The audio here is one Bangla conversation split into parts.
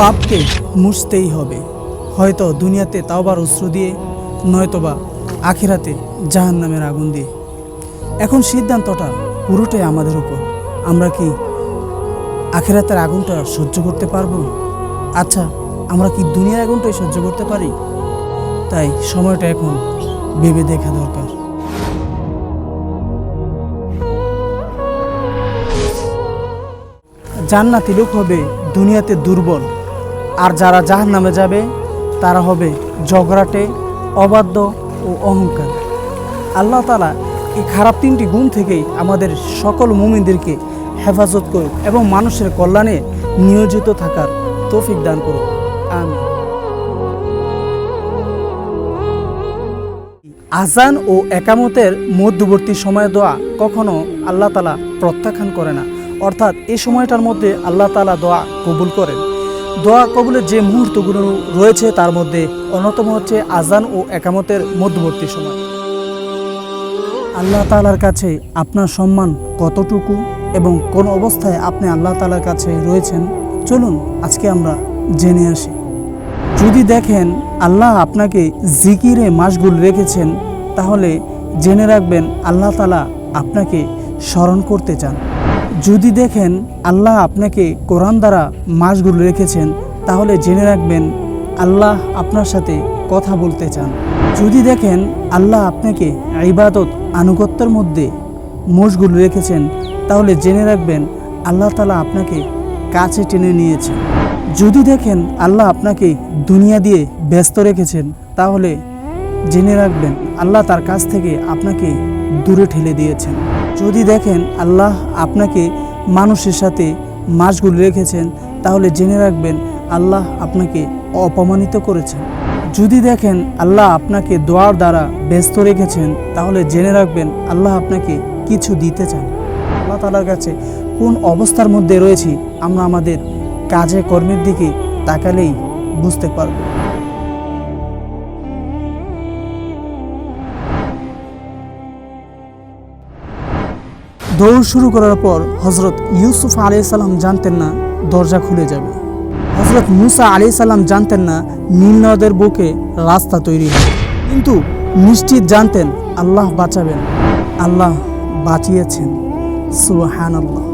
পাপকে মুছতেই হবে। হয়তো দুনিয়াতে তাওবার অস্ত্র দিয়ে, নয়তোবা আখিরাতে জাহান নামের আগুন দিয়ে। এখন সিদ্ধান্তটা পুরোটাই আমাদের উপর। আমরা কি আখিরাতের আগুনটা সহ্য করতে পারব? আচ্ছা আমরা কি দুনিয়ার আগুনটাই সহ্য করতে পারি? তাই সময়টা এখন ভেবে দেখা দরকার। জান্নাতি লোক হবে দুনিয়াতে দুর্বল। আর যারা জাহান নামে যাবে, তারা হবে ঝগড়াটে অবাধ্য ও অহংকার। আল্লাহ তালা এই খারাপ তিনটি গুণ থেকেই আমাদের সকল মুমিনদেরকে হেফাজত করুক এবং মানুষের কল্যাণে নিয়োজিত থাকার তৌফিক দান করুক। আমি আজান ও একামতের মধ্যবর্তী সময় দোয়া কখনো আল্লাহ তালা প্রত্যাখ্যান করে না। অর্থাৎ এই সময়টার মধ্যে আল্লাহ তালা দোয়া কবুল করেন। দোয়া কবুলের যে মুহূর্তগুলো রয়েছে তার মধ্যে অন্যতম হচ্ছে আজান ও একামতের মধ্যবর্তী সময়। আল্লাহ তালার কাছে আপনার সম্মান কতটুকু এবং কোন অবস্থায় আপনি আল্লাহ তালার কাছে রয়েছেন, চলুন আজকে আমরা জেনে আসি। যদি দেখেন আল্লাহ আপনাকে জিকিরে মাসগুল রেখেছেন, তাহলে জেনে রাখবেন আল্লাহ তালা আপনাকে স্মরণ করতে চান। যদি দেখেন আল্লাহ আপনাকে কোরআন দ্বারা মাসগুলো রেখেছেন, তাহলে জেনে রাখবেন আল্লাহ আপনার সাথে কথা বলতে চান। যদি দেখেন আল্লাহ আপনাকে ইবাদত আনুগত্যের মধ্যে মশগুল রেখেছেন, তাহলে জেনে রাখবেন আল্লাহ তালা আপনাকে কাছে টেনে নিয়েছেন। যদি দেখেন আল্লাহ আপনাকে দুনিয়া দিয়ে ব্যস্ত রেখেছেন, তাহলে জেনে রাখবেন আল্লাহ তার কাছ থেকে আপনাকে দূরে ঠেলে দিয়েছেন। যদি দেখেন আল্লাহ আপনাকে মানুষের সাথে মাসগুল রেখেছেন, তাহলে জেনে রাখবেন আল্লাহ আপনাকে অপমানিত করেছেন। যদি দেখেন আল্লাহ আপনাকে দোয়ার দ্বারা ব্যস্ত রেখেছেন, তাহলে জেনে রাখবেন আল্লাহ আপনাকে কিছু দিতে চান। আল্লাহ তালার কাছে কোন অবস্থার মধ্যে রয়েছি, আমরা আমাদের কাজে কর্মের দিকে তাকালেই বুঝতে পারব। দৌড় শুরু করার পর হজরত ইউসুফ আলাই সাল্লাম জানতেন না, দরজা খুলে যাবে। হজরত মুসা আলি সাল্লাম জানতেন না, নীল নদের বুকে রাস্তা তৈরি হবে। কিন্তু নিশ্চিত জানতেন, আল্লাহ বাঁচাবেন। আল্লাহ বাঁচিয়েছেন। সুহান আল্লাহ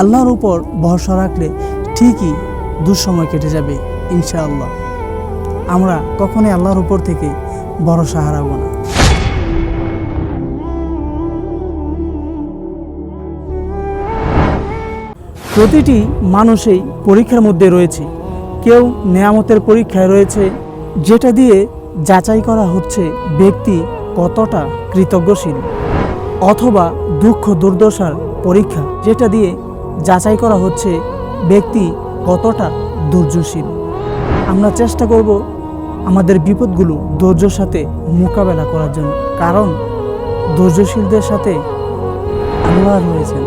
আল্লাহর উপর ভরসা রাখলে ঠিকই দুঃসময় কেটে যাবে, ইনশাআল্লাহ। আমরা কখনোই আল্লাহর উপর থেকে ভরসা হারাবো না। প্রতিটি মানুষই পরীক্ষার মধ্যে রয়েছে। কেউ নেয়ামতের পরীক্ষায় রয়েছে, যেটা দিয়ে যাচাই করা হচ্ছে ব্যক্তি কতটা কৃতজ্ঞশীল অথবা দুঃখ দুর্দশার পরীক্ষা, যেটা দিয়ে যাচাই করা হচ্ছে ব্যক্তি কতটা ধৈর্যশীল। আমরা চেষ্টা করব আমাদের বিপদগুলো ধৈর্যর সাথে মোকাবেলা করার জন্য, কারণ ধৈর্যশীলদের সাথে আল্লাহ রয়েছেন।